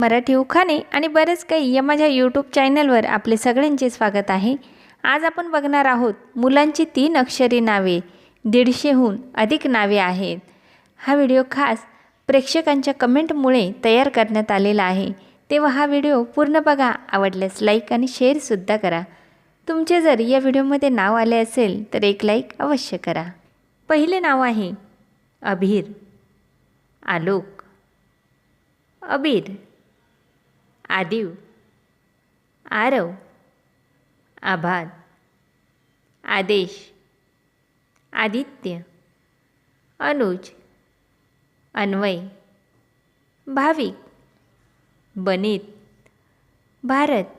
मराठी उखाणे आणि बरेच काही या माझ्या यूट्यूब चॅनलवर आपले सगळ्यांचे स्वागत आहे. आज आपण बघणार आहोत मुलांची तीन अक्षरी नावे. दीडशेहून अधिक नावे आहेत. हा व्हिडिओ खास प्रेक्षकांच्या कमेंटमुळे तयार करण्यात आलेला आहे. तेव्हा हा व्हिडिओ पूर्ण बघा आवडल्यास लाईक आणि शेअरसुद्धा करा. तुमचे जर या व्हिडिओमध्ये नाव आले असेल तर एक लाईक अवश्य करा. पहिले नाव आहे अभिर आलोक. अबीर. आदिव आरव आभाद आदेश आदित्य अनुज अन्वय भाविक बनित भारत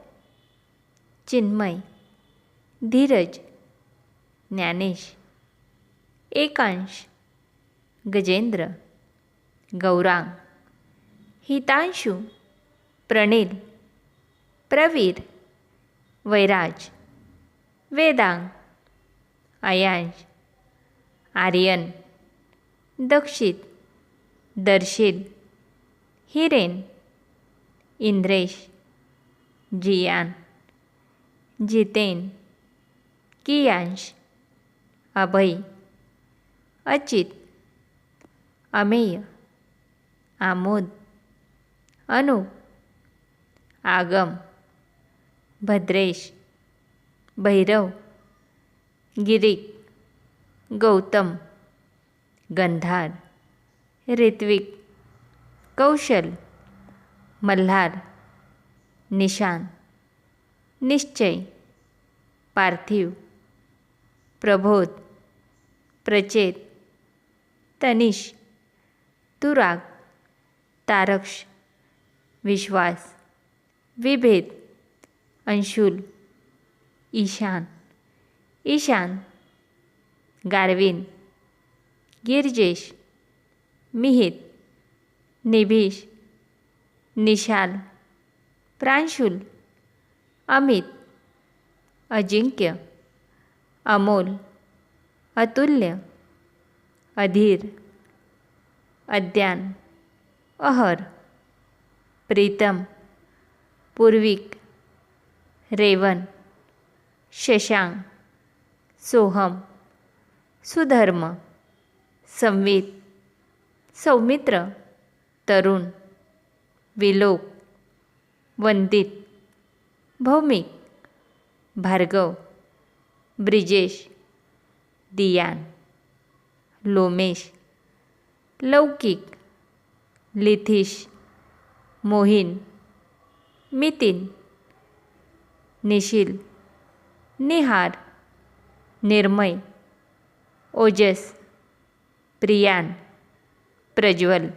चिन्मय धीरज ज्ञानेश एकांश गजेंद्र गौरांग हितांशू प्रणील प्रवीर वैराज वेदांग अयांश आर्यन दक्षित दर्शिल हिरेन इंद्रेश जियान जितेन कियांश अभय अचित अमेय आमोद अनु आगम भद्रेश भैरव गिरीक गौतम गंधार ऋत्विक कौशल मल्हार निशान निश्चय पार्थिव प्रबोध प्रचेत तनिष तुराग तारक्ष विश्वास। विभेद अंशुल ईशान ईशान गारविन गिरजेश मिहित निभीश निशाल प्रांशुल अमित अजिंक्य अमोल अतुल्य अधीर अद्यान अहर प्रीतम पूर्विक रेवन शशांक सोहम सुधर्म संवित सौमित्र तरुण विलोक वंदित भौमिक भार्गव ब्रिजेश दियान लोमेश लौकिक लिथिश मोहिन मितीन निशिल निहार निर्मय ओजस प्रियान प्रज्वल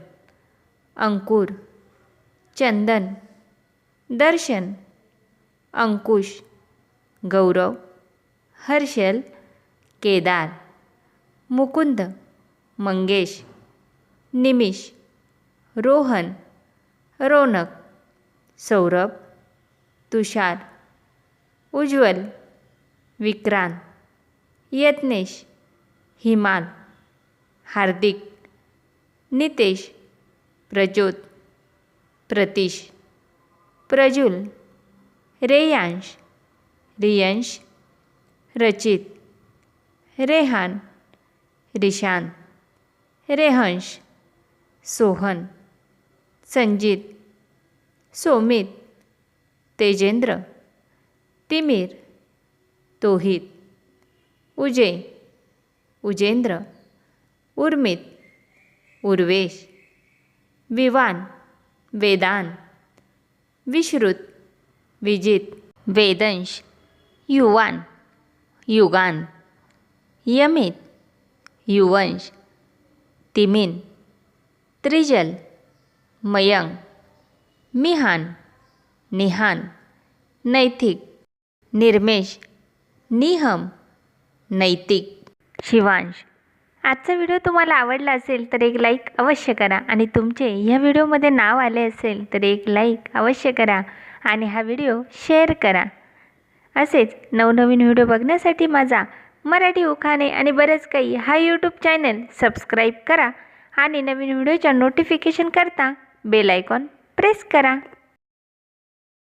अंकुर चंदन दर्शन अंकुश गौरव हर्षल केदार मुकुंद मंगेश निमिष रोहन रोनक सौरभ तुषार उज्ज्वल विक्रांत यत्नेश हिमाल हार्दिक नितेश प्रज्योत प्रतीश प्रजुल रेयांश रियंश रचित रेहान रिशान रेहंश सोहन संजित सोमित तेजेंद्र तिमीर तोहित उजय उजेंद्र उर्मित उर्वेश विवान वेदान विश्रुत विजित वेदंश युवान युगान यमित युवंश तिमिन त्रिजल मयंक मिहान निहान नैतिक निर्मेश निहम नैतिक. शिवांश आजचा व्हिडिओ तुम्हाला आवडला असेल तर एक लाईक अवश्य करा आणि तुमचे ह्या व्हिडिओमध्ये नाव आले असेल तर एक लाईक अवश्य करा आणि हा व्हिडिओ शेअर करा. असेच नवनवीन व्हिडिओ बघण्यासाठी माझा मराठी उखाणे आणि बरेच काही हा यूट्यूब चॅनल सबस्क्राईब करा आणि नवीन व्हिडिओच्या नोटिफिकेशन करता बेल आयकॉन प्रेस करा.